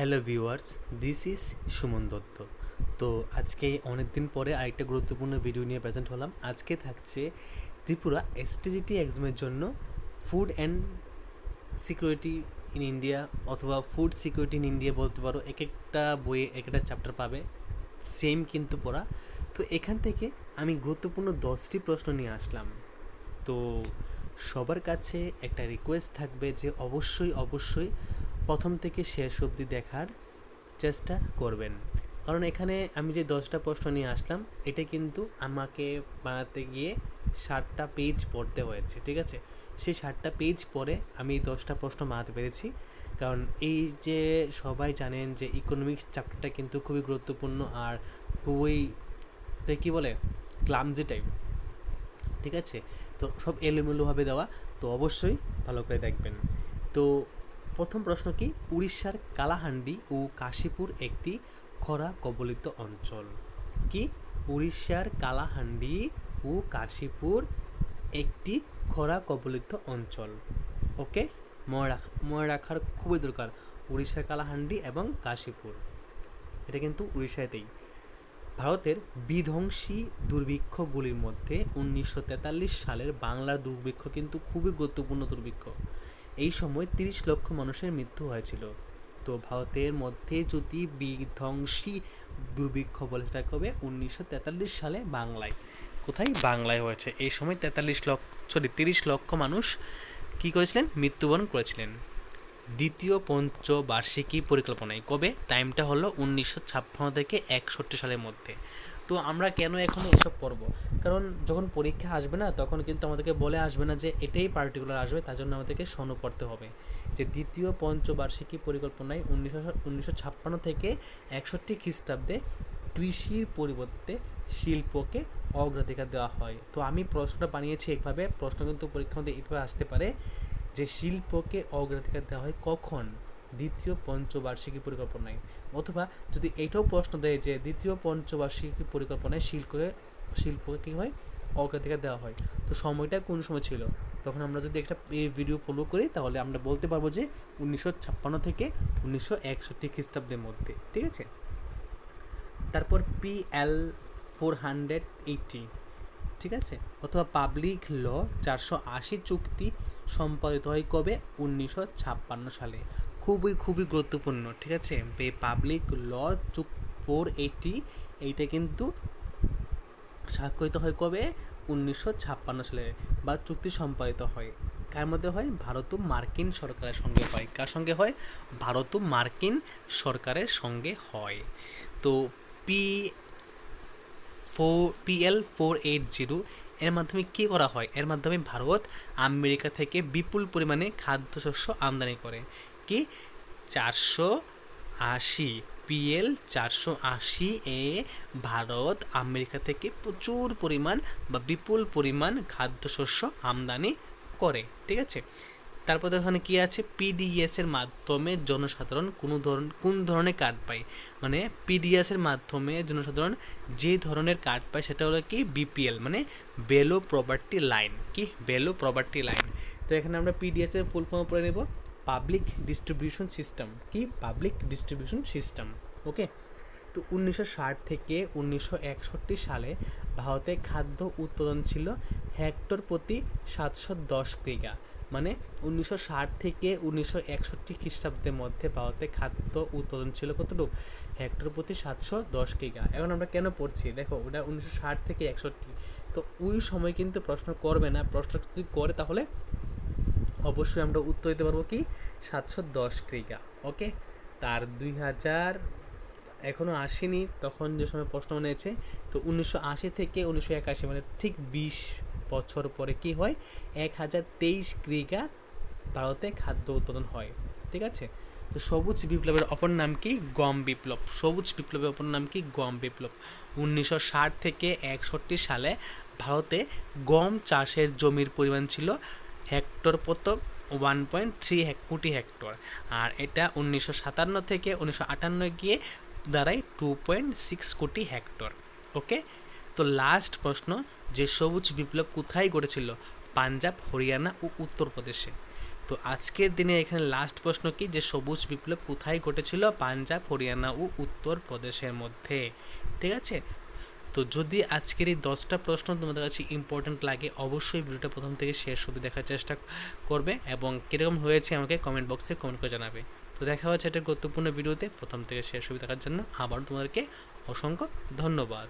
Hello viewers this is Suman Dutta. তো আজকে অনেক দিন পরে আরেকটা গুরুত্বপূর্ণ ভিডিও নিয়ে প্রেজেন্ট হলাম। আজকে থাকছে ত্রিপুরা এসটিজিটি এক্সামের জন্য food and security in India অথবা ফুড সিকিউরিটি ইন ইন্ডিয়া বলতে পারো এক একটা বইয়ে এক একটা চ্যাপ্টার পাবে সেম কিন্তু পড়া। তো এখান থেকে আমি গুরুত্বপূর্ণ দশটি প্রশ্ন নিয়ে আসলাম। তো সবার কাছে একটা রিকোয়েস্ট থাকবে যে অবশ্যই অবশ্যই প্রথম থেকে শেষ অবধি দেখার চেষ্টা করবেন। কারণ এখানে আমি যে দশটা প্রশ্ন নিয়ে আসলাম, এটা কিন্তু আমাকে বানাতে গিয়ে ষাটটা পেজ পড়তে হয়েছে, ঠিক আছে? সেই ষাটটা পেজ পরে আমি দশটা প্রশ্ন বানাতে পেরেছি। কারণ এই যে সবাই জানেন যে ইকোনমিক্স চ্যাপ্টারটা কিন্তু খুবই গুরুত্বপূর্ণ আর খুবই কী বলে? ক্লামজি টাইপ ঠিক আছে? তো সব এলোমেলোভাবে দেওয়া, তো অবশ্যই ভালো করে দেখবেন। তো প্রথম প্রশ্ন কি? উড়িষ্যার কালাহান্ডি ও কাশীপুর একটি খরা কবলিত অঞ্চল। কি? উড়িষ্যার কালাহান্ডি ও কাশীপুর একটি খরা কবলিত অঞ্চল। ওকে? মনে রাখ, মনে রাখার খুবই দরকার। উড়িষ্যার কালাহান্ডি এবং কাশীপুর। এটা কিন্তু উড়িষ্যাতেই। ভারতের বিধ্বংসী দুর্ভিক্ষগুলির মধ্যে উনিশশো তেতাল্লিশ সালের বাংলার দুর্ভিক্ষ কিন্তু খুবই গুরুত্বপূর্ণ দুর্ভিক্ষ। এই সময় তিরিশ লক্ষ মানুষের মৃত্যু হয়েছিল। তো ভারতের মধ্যে যদি বিধ্বংসী দুর্ভিক্ষ বলে সেটা হবে উনিশশো তেতাল্লিশ সালে বাংলায়। কোথায়? বাংলায় হয়েছে। এই সময় তেতাল্লিশ লক্ষ সরি তিরিশ লক্ষ মানুষ কী করেছিলেন? মৃত্যুবরণ করেছিলেন। দ্বিতীয় পঞ্চবার্ষিকী পরিকল্পনায়। কবে? টাইমটা হলো উনিশশো ছাপ্পান্ন থেকে একষট্টি সালের মধ্যে। তো আমরা কেন এখন এসব পড়ব কারণ যখন পরীক্ষা আসবে না, তখন কিন্তু আমাদেরকে বলে আসবে না যে এটাই পার্টিকুলার আসবে, তার জন্য আমাদেরকে শোনো পড়তে হবে। যে দ্বিতীয় পঞ্চবার্ষিকী পরিকল্পনায় উনিশশো উনিশশো ছাপ্পান্ন থেকে একষট্টি খ্রিস্টাব্দে কৃষির পরিবর্তে শিল্পকে অগ্রাধিকার দেওয়া হয়। তো আমি প্রশ্নটা বানিয়েছি এইভাবে প্রশ্ন কিন্তু পরীক্ষা মধ্যে এইভাবে আসতে পারে। যে শিল্পকে অগ্রাধিকার দেওয়া হয় কখন? দ্বিতীয় পঞ্চবার্ষিকী পরিকল্পনায়। অথবা যদি এটাও প্রশ্ন দেয় যে দ্বিতীয় পঞ্চবার্ষিকী পরিকল্পনায় শিল্পকে শিল্পকে কী হয়? অগ্রাধিকার দেওয়া হয়। তো সময়টা কোন সময় ছিল? তখন আমরা যদি একটা এই ভিডিও ফলো করি, তাহলে আমরা বলতে পারব যে উনিশশো ছাপ্পান্ন থেকে উনিশশো একষট্টি খ্রিস্টাব্দের মধ্যে, ঠিক আছে? তারপর P L four hundred eighty ঠিক আছে? অথবা পাবলিক ল চারশো আশি চুক্তি সম্পাদিত হয় কবে? উনিশশো ছাপ্পান্ন সালে। খুবই খুবই গুরুত্বপূর্ণ, ঠিক আছে? এই পাবলিক ল চুক ফোর এইটি এইটা কিন্তু স্বাক্ষরিত হয় কবে? উনিশশো ছাপ্পান্ন সালে বা চুক্তি সম্পাদিত হয়। কার মধ্যে হয়? ভারত মার্কিন সরকারের সঙ্গে হয়। কার সঙ্গে হয়? ভারত মার্কিন সরকারের সঙ্গে হয়। তো P four PL four eight zero এর মাধ্যমে কী করা হয়? এর মাধ্যমে ভারত আমেরিকা থেকে বিপুল পরিমাণে খাদ্যশস্য আমদানি করে। কি? চারশো আশি পিএল চারশো আশি এ ভারত আমেরিকা থেকে প্রচুর পরিমাণ বা বিপুল পরিমাণ খাদ্যশস্য আমদানি করে। ঠিক আছে? তারপর ওখানে কী আছে? পিডিএস এর মাধ্যমে জনসাধারণ কোনো ধরন, কোন ধরনের কার্ড পায়? মানে পিডিএস এর মাধ্যমে জনসাধারণ যে ধরনের কার্ড পায় সেটা হলো কি? বিপিএল মানে বেলো প্রপার্টি লাইন কি? বেলো প্রপার্টি লাইন তো এখানে আমরা পিডিএস এর ফুল ফর্ম পড়ে নেব। পাবলিক ডিস্ট্রিবিউশন সিস্টেম কি? পাবলিক ডিস্ট্রিবিউশন সিস্টেম ওকে তো উনিশশো ষাট থেকে উনিশশো একষট্টি সালে ভারতে খাদ্য উৎপাদন ছিল হেক্টর প্রতি সাতশো দশ ক্রিগা মানে উনিশশো ষাট থেকে উনিশশো একষট্টি খ্রিস্টাব্দের মধ্যে ভারতে খাদ্য উৎপাদন ছিল কতটুকু? হেক্টর প্রতি সাতশো দশ কিগা এখন আমরা কেন পড়ছি? দেখো, ওটা উনিশশো ষাট থেকে একষট্টি। তো ওই সময় কিন্তু প্রশ্ন করবে না। প্রশ্ন যদি করে তাহলে অবশ্যই আমরা উত্তর দিতে পারব কি? সাতশো দশ ক্রিগা ওকে? তার দুই হাজার এখনও আসেনি। তখন যে সময় প্রশ্ন নিয়েছে তো উনিশশো আশি থেকে উনিশশো একাশি মানে ঠিক বিশ বছর পরে কি হয়? এক হাজার তেইশ ক্রিগা ভারতে খাদ্য উৎপাদন হয়। ঠিক আছে? তো সবুজ বিপ্লবের অপর নাম কি? গম বিপ্লব। সবুজ বিপ্লবের অপর নাম কি? গম বিপ্লব। উনিশশো ষাট থেকে একষট্টি সালে ভারতে গম চাষের জমির পরিমাণ ছিল হেক্টর প্রত্যক ওয়ান পয়েন্ট থ্রি কোটি হেক্টর। আর এটা উনিশশো সাতান্ন থেকে উনিশশো আটান্ন গিয়ে দাঁড়ায় টু পয়েন্ট সিক্স কোটি হেক্টর। ওকে? তো লাস্ট প্রশ্ন, যে সবুজ বিপ্লব কোথায় ঘটেছিল পাঞ্জাব, হরিয়ানা ও উত্তরপ্রদেশে। তো আজকের দিনে এখানে লাস্ট প্রশ্ন কি? যে সবুজ বিপ্লব কোথায় ঘটেছিল? পাঞ্জাব, হরিয়ানা ও উত্তর প্রদেশের মধ্যে। ঠিক আছে? তো যদি আজকের এই দশটা প্রশ্ন তোমাদের কাছে ইম্পর্ট্যান্ট লাগে, অবশ্যই ভিডিওটা প্রথম থেকে শেষ অবধি দেখার চেষ্টা করবে এবং কীরকম হয়েছে আমাকে কমেন্ট বক্সে কমেন্ট করে জানাবে। তো দেখা হচ্ছে একটা গুরুত্বপূর্ণ ভিডিওতে। প্রথম থেকে শেষ অবধি দেখার জন্য আবার তোমাদেরকে অসংখ্য ধন্যবাদ।